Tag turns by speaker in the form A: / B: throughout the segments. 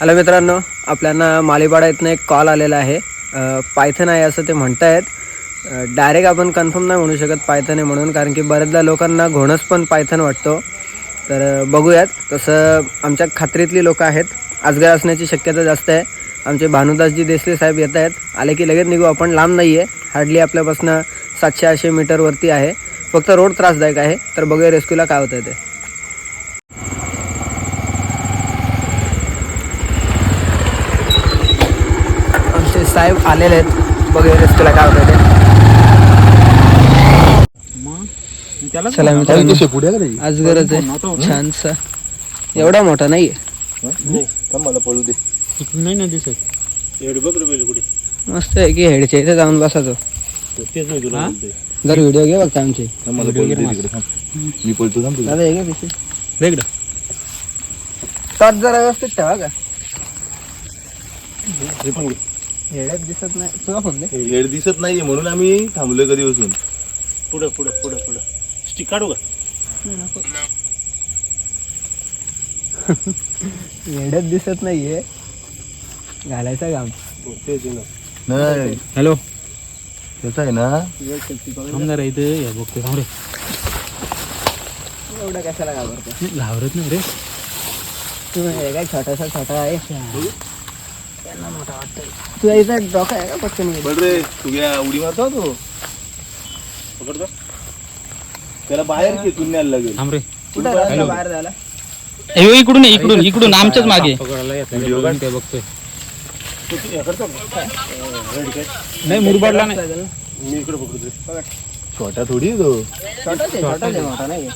A: Hello मित्रांनो आपल्याला मालीपाडा इथनं एक कॉल आलेला आहे. पायथन आहे असं ते म्हणतायत. डायरेक्ट आपण कन्फर्म नाही म्हणू शकत पायथन आहे म्हणून कारण की बऱ्याचदा लोकांना घोणस पण पायथन वाटतो. तर बघूयात. तसं आमच्या खात्रीतली लोकं आहेत. आजगार असण्याची शक्यता जास्त आहे. आमचे भानुदासजी देसले साहेब येत आहेत. आले की लगेच निघू आपण लांब नाही आहे हार्डली आपल्यापासून सातशे आठशे मीटरवरती आहे. फक्त रोड त्रासदायक आहे. तर बघूया रेस्क्यूला काय होतं ते आमचे साहेब आलेले आहेत. बघूया रेस्क्यूला काय होतं ते. चला मित्रांनो.
B: त्याची?
A: आजगरच आहे. छानसा. एवढा मोठा नाही
B: मला पळू दे.
C: नाही ना दिसत. एवढे बघ रे पहिले कुठे.
A: मस्त आहे की हेडच्या इथे जाऊन बसायचो.
C: तेच नाही तुला.
A: जर व्हिडिओ घे बघता आमचे.
B: मला पळू दे तिकडे थांब. मी पळतो
A: दादा हे घे. टॉर्च जरा व्यवस्थित ठेवा का?
C: हे.
A: हेड्यात दिसत नाही. तुझा फोन दे
B: हेड दिसत नाहीये म्हणून आम्ही थांबलोय कधी बसून.
C: पुढं पुढं पुढं पुढं. स्टिक काढू का?
A: हेड्यात दिसत नाहीये. घालायचा काम.
B: नाही.
C: हॅलो.
B: त्याचा आहे ना?
C: थांबणार इथे. या बघतो थांब रे.
A: एवढा कशाला घाबरतो
C: नाही, घाबरत नाही रे.
A: तू हे काय छोटासा छोटा आहे? त्यांना मोठा वाटतोय. तुझ्या इथं डोका आहे का? पटकन घे.
B: बळ रे तुझ्या उडी मारतो तो?
C: पकडतो.
B: त्याला बाहेर खेचून न्यायला लागेल.
C: थांब रे.
A: कुठं रस्ता बाहेर झाला?
D: हे इकडून इकडून इकडून आमच्याच मागे.
C: पकडायला येत नाही. ते बघतोय. हे का? नाही मुरबाडला नाही. मी इकडे पकडतोय
B: छोटा थोडी आहे तो.
A: छोटाच आहे छोटाच आहे मोठा नाही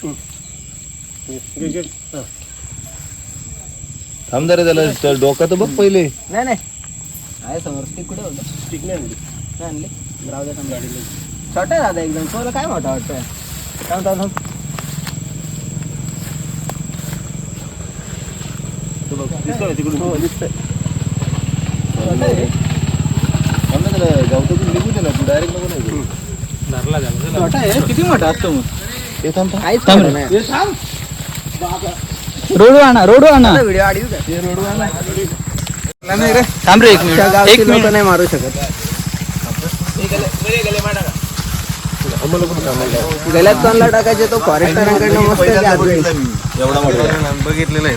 C: घे, घे. हा.
B: जरा त्याला त्या डोका तर बघ पहिले.
A: नाही नाही. आहे समोर. स्टिक कुठे होतं
C: स्टिक नाही आणली.
A: नाही आणली? राहू दे समजा छोटा दादा एकदम. तुला काय मोठा वाटतोय? थांब थांब थांब.
C: तो बघ, दिसतोय का तिकडून?
A: हो दिसतंय.
B: थांब ना त्याला गावठातून निघू दे ना तू डायरेक्ट नको नाही.
C: धरला झाला.
A: छोटा आहे. किती मोठा असतो मग?
B: ते थांब थांब.
D: रोडू आणा रोडू आणा
A: व्हिडिओ
D: थांब रे एक मिनिट. एक मिनिट.
A: नाही मारू शकत. गल्यात कोणला टाकायचे तो फॉरेस्टरांकडनं मस्त आहे
B: बघितलेला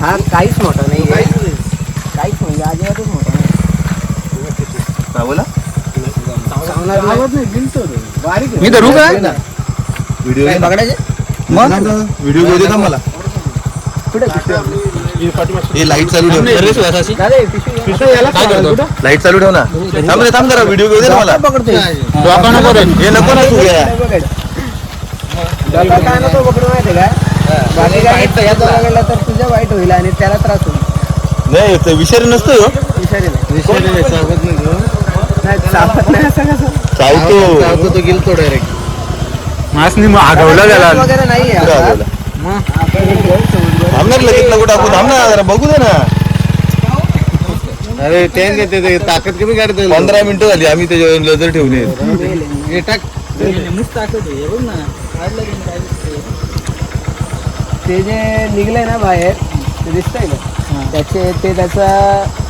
A: हा काहीच मोठा नाही काहीच म्हणजे अजिबातच मोठा नाही.
B: सावला
D: मी धरू का?
B: व्हिडिओ
A: पकडायचे?
D: मग?
B: व्हिडिओ घेऊ दे का मला?
C: हे.
B: हे लाइट चालू ठेव.
A: हे?
B: लाइट चालू ठेव ना. थांब रे थांब जरा. व्हिडिओ घेऊ दे ना मला. हे नको ना तू
A: काय नको पकडू माहिती का? तर तुझ्या वाईट होईल आणि त्याला त्रास होईल.
B: नाही ते विषारी नसतो ह्यो.
A: विषारी नाही. नाही चावत नाही असं कसं?
B: चावतो.
D: तो गेल तो डायरेक्ट मासनी आगवला
A: त्रास वगैरे नाही हे।
B: लगेच नको टाकू जरा बघू दे ना
D: अरे टँक येते ते ताकद कमी काढते
B: पंधरा मिनिटं झाली आम्ही त्याच्यावर नजर ठेवली
D: हे।
A: ते जे निघलंय ना बाहेर ते दिसतंय का त्याचे ते त्याचा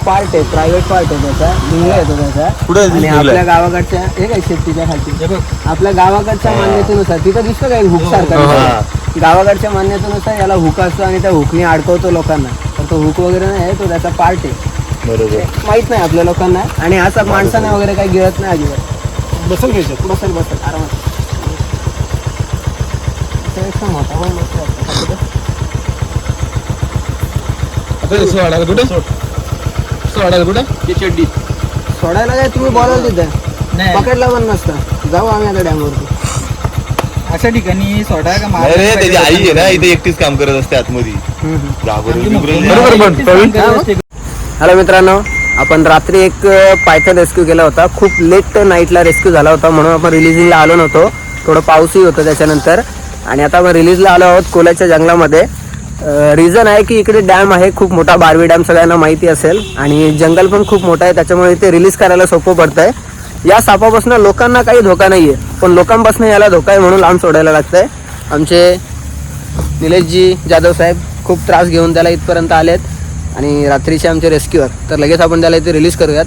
A: पार्ट आहे प्रायव्हेट पार्ट आहे त्याचा निघला येतो त्याचा. आणि
B: निघलाय?
A: आपल्या गावाकडच्या हे काय शेतीच्या खालची आपल्या गावाकडच्या मान्यतेनुसार तिथं दिसतं काय हुक सारखा? गावाकडच्या मान्यतेनुसार याला हुक असतो आणि त्या हुकने अडकवतो लोकांना. तर तो हुक वगैरे नाही आहे तो त्याचा पार्ट आहे.
B: बरोबर.
A: माहीत नाही आपल्या लोकांना. आणि असं माणसाने वगैरे काही गिळत नाही अजिबात.
C: बसल घ्यायचं.
A: बसल बसल. आरामात. त्यापेक्षा मोठा पण मस्त वाटतो.
D: सोडायला कुठं? सोडायला कुठं? चड्डी.
A: सोडायला काय तुम्ही बोलाल तिथं? पकडला पण नसतं. जाऊ आम्ही आता डॅमवरती
D: अशा ठिकाणी सोडा का
B: नाही रे त्याची आई आहे ना इथे एकटीच काम करत असते आतमध्ये. घाबरून बिबरून नाही.
A: हॅलो मित्रांनो आपण रात्री एक पायथन रेस्क्यू केला होता. खूप लेट नाईटला रेस्क्यू झाला होता म्हणून आपण रिलीजिंगला आलो नव्हतो. थोडं पाऊसही होतं त्याच्यानंतर. आणि आता आपण रिलीजला आलो आहोत कोल्याच्या जंगलामध्ये. रिझन आहे की इकडे डॅम आहे खूप मोठा बारवी डॅम सगळ्यांना माहिती असेल. आणि जंगल पण खूप मोठं आहे त्याच्यामुळे इथे रिलीज करायला सोपं पडतं आहे या सापापासून लोकांना काही धोका नाही आहे पण लोकांपासून याला धोका आहे म्हणून लांब सोडायला लागतं आहे आमचे निलेशजी जाधव साहेब खूप त्रास घेऊन त्याला इथपर्यंत आलेत. आणि रात्रीचे आमचे रेस्क्युअर. तर लगेच आपण त्याला इथे रिलीज करूयात.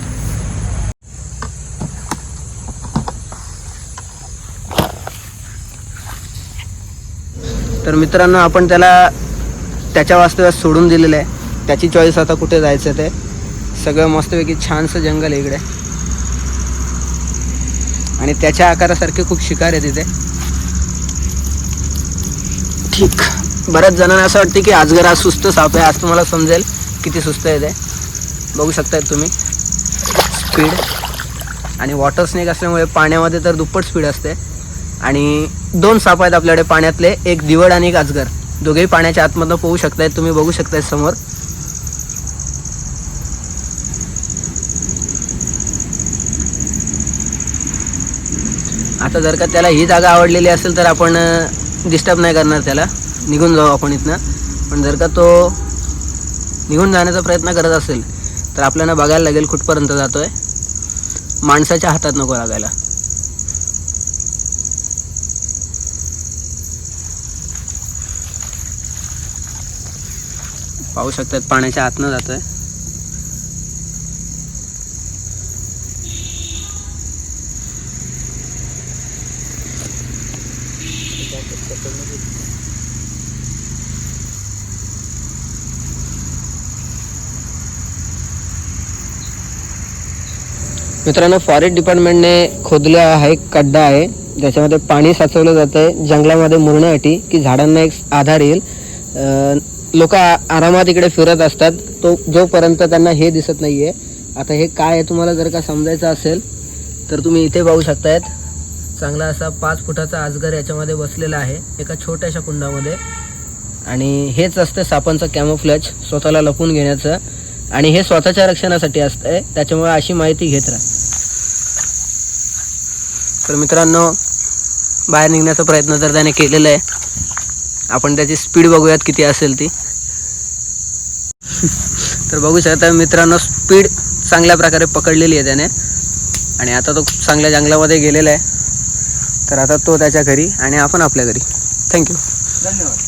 A: तर मित्रांनो आपण त्याला त्याच्या वास्तव्यात सोडून दिलेलं आहे. त्याची चॉईस आता कुठे जायचं ते? सगळं मस्तपैकी छानसं जंगल आहे इकडे. आणि त्याच्या आकारासारखे खूप शिकार आहे तिथे ठीक. बऱ्याच जणांना असं वाटतं की आजगर आज सुस्त साप आहे आज तुम्हाला समजेल किती सुस्त आहे ते. बघू शकताय तुम्ही. स्पीड आणि वॉटर स्नेक असल्यामुळे पाण्यामध्ये तर दुप्पट स्पीड असते. आणि दोन साप आहेत आपल्याकडे पाण्यातले एक दिवड आणि एक आजगर दोघेही पाण्याच्या आतमधनं पोहू शकतायत तुम्ही बघू शकताय समोर. आता जर का त्याला ही जागा आवडलेली असेल तर आपण डिस्टर्ब नाही करणार त्याला. निघून जाऊ आपण इथनं. पण जर का तो निघून जाण्याचा प्रयत्न करत असेल तर आपल्याला बघायला लागेल कुठपर्यंत जातो आहे माणसाच्या हातात नको लागायला. पाहू शकतात पाण्याच्या आतनं आहे मित्रांनो फॉरेस्ट डिपार्टमेंटने खोदला हा एक खड्डा आहे. ज्याच्यामध्ये पाणी साचवलं जातं आहे जंगलामध्ये मुरण्यासाठी की झाडांना एक आधार येईल. लोक आरामात इकडे फिरत असतात. तो जोपर्यंत त्यांना हे दिसत नाही आहे आता हे काय आहे तुम्हाला जर का समजायचं असेल तर तुम्ही इथे पाहू शकतायत. चांगला असा पाच फुटाचा आजगर याच्यामध्ये बसलेला आहे. एका छोट्याशा कुंडामध्ये. आणि हेच असतं सापांचं कॅमोफ्लॅच स्वतःला लपून घेण्याचं. आणि हे स्वतःच्या रक्षणासाठी असतंय. त्याच्यामुळे अशी माहिती घेत राहा. तर मित्रांनो बाहेर निघण्याचा प्रयत्न तर त्याने केलेला आहे. आपण त्याची स्पीड बघूयात किती असेल ती. तर बघू शकता मित्रांनो स्पीड चांगल्या प्रकारे पकडलेली आहे त्याने. आणि आता तो चांगल्या जंगलामध्ये गेलेला आहे. तर आता तो त्याच्या घरी आणि आपण आपल्या घरी. थँक्यू
D: धन्यवाद.